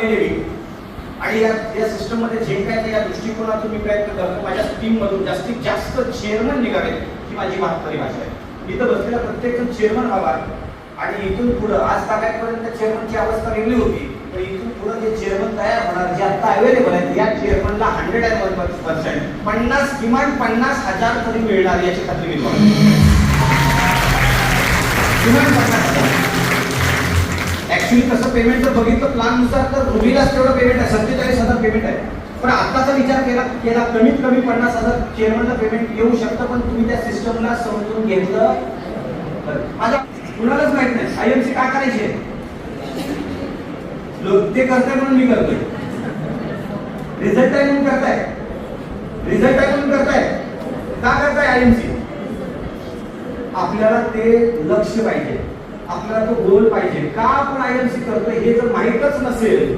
पहिले आणि या या सिस्टममध्ये जे काय ते या दृष्टिकोनातून मी प्रयत्न करतो माझ्या टीममधून जास्तीत जास्त चेअरमन निघावेत ही माझी वास्तवी भाषा आहे. इथं बसलेला प्रत्येक चेअरमन व्हावा. आणि इथून पुढं आज तागायपर्यंत चेअरमनची अवस्था वेगळी होती पण इथून पुढं जे चेअरमन तयार होणार जे आता अवेलेबल आहेत या चेअरमनला हंड्रेड अँड वन पर्सेंट पन्नास किमान पन्नास हजार तरी मिळणार याची खात्री मी किमान पन्नास हजार. ऍक्च्युली तसं पेमेंट जर बघितलं प्लाननुसार तर रुबीलाच तेवढं पेमेंट आहे सत्तेचाळीस हजार पेमेंट आहे. पण आत्ताचा विचार केला केला कमीत कमी पन्नास हजार चेअरमनला पेमेंट येऊ शकतं पण तुम्ही त्या सिस्टमला समजून घेतलं. आता कुणालाच माहीत नाही आयएमसी काय करायचे? लोक ते करताय म्हणून मी करतोय. रिझल्ट आहे म्हणून करताय. रिझल्ट आहे म्हणून करताय. का करताय आयएमसी आपल्याला ते लक्ष पाहिजे. आपल्याला तो गोल पाहिजे. का आपण आयएमसी करतोय हे जर माहीतच नसेल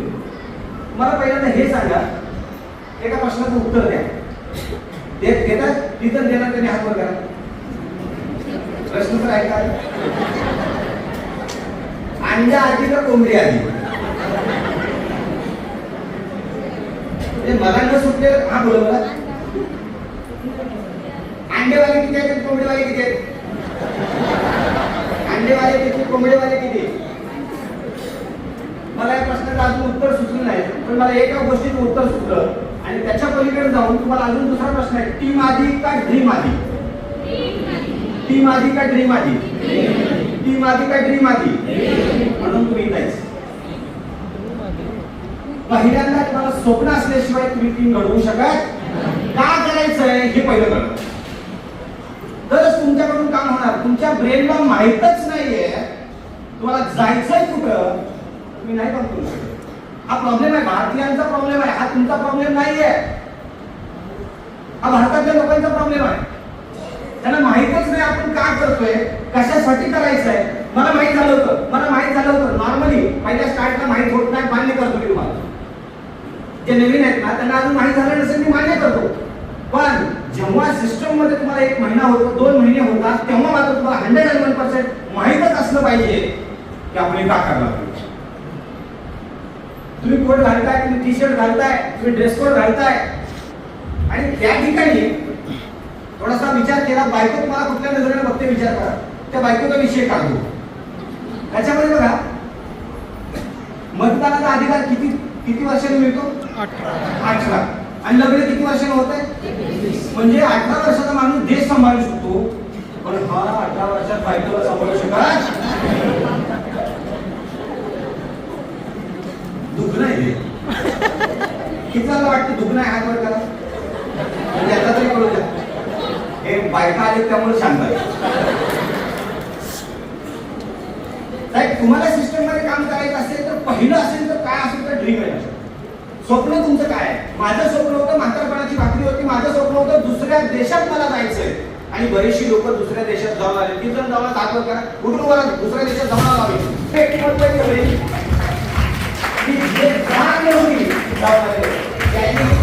मला पहिल्यांदा हे सांगा. एका प्रश्नाचं उत्तर द्या. देतात तिथं देणार त्याने हात वर करा प्रश्न तर ऐका. अंड्या आधी का कोंबडी आधी ते म्हणजे मला न सुटले हा बोला मला. अंडेवाले किती आहेत? कोंबडीवाले किती आहेत? अंडेवाले किती कोंबडेवाले किती? मला या प्रश्नाचं अजून उत्तर सुचलं नाही. पण मला एका गोष्टीचं उत्तर सुचलं. आणि त्याच्या पलीकडे जाऊन तुम्हाला अजून दुसरा प्रश्न आहे. टीम आधी का ड्रीम आधी टीम आधी का ड्रीम आधी टीम आधी का ड्रीम आधी म्हणून तुम्ही नाहीच पहिल्यांदा तुम्हाला स्वप्न असल्याशिवाय तुम्ही टीम घडवू शकत का करायचंय हे पहिलं कळलं तरच तुमच्याकडून काम होणार तुमच्या ब्रेनला माहीतच नाहीये. तुम्हाला जायचंय कुठं? तुम्ही नाही पण करू हा प्रॉब्लेम आहे. भारतीयांचा प्रॉब्लेम आहे. हा तुमचा प्रॉब्लेम नाहीये. हा भारतातल्या लोकांचा प्रॉब्लेम आहे. त्यांना माहीतच नाही आपण का करतोय कशासाठी करायचंय. मला माहीत झालं होतं. मला माहीत झालं होतं. नॉर्मली पहिल्या स्टार्टला माहीत होत नाही. मान्य करतो मी तुम्हाला. जे नवीन आहेत ना त्यांना अजून माहीत झालं नसेल मी मान्य करतो पण जेव्हा सिस्टममध्ये तुम्हाला एक महिना होतो दोन महिने होतात तेव्हा मात्र तुम्हाला हंड्रेड अँड वन पर्सेंट माहीतच असलं पाहिजे की आपण हे करणार तुम्ही कोट घालताय तुम्ही टी शर्ट घालताय तुम्ही ड्रेस कोड घालताय. आणि त्या ठिकाणी थोडासा विचार केला बायको तुम्हाला कुठल्या नजरेने बघते विचार करा. त्या बायकोचा विषय काढतो त्याच्यामध्ये बघा मतदानाचा अधिकार किती किती वर्षांनी मिळतो? अठरा आणि लग्न किती वर्षांनी होत आहे म्हणजे अठरा वर्षाचा माणूस देश सांभाळू शकतो पण हा अठरा वर्षात बायकोला सांभाळू शकत दुखणं आहे हे. खिचायला वाटतं? दुखणं आहे हात वर करा म्हणजे तरी कळू द्या. हे बायका आले त्यामुळे शांत साहेब तुम्हाला सिस्टममध्ये काम करायचं असेल तर पहिलं असेल तर काय असेल तर ड्रीम आहे. स्वप्न तुमचं काय आहे? माझं स्वप्न होतं म्हातारपणाची भाकरी होती. माझं स्वप्न होतं दुसऱ्या देशात मला जायचंय. आणि बरेचशी लोक दुसऱ्या देशात जाऊन आले. तिथं जाऊन हात करा कुठून मला दुसऱ्या देशात जाऊन आला. você dá, meu filho. Dá pra. E aí,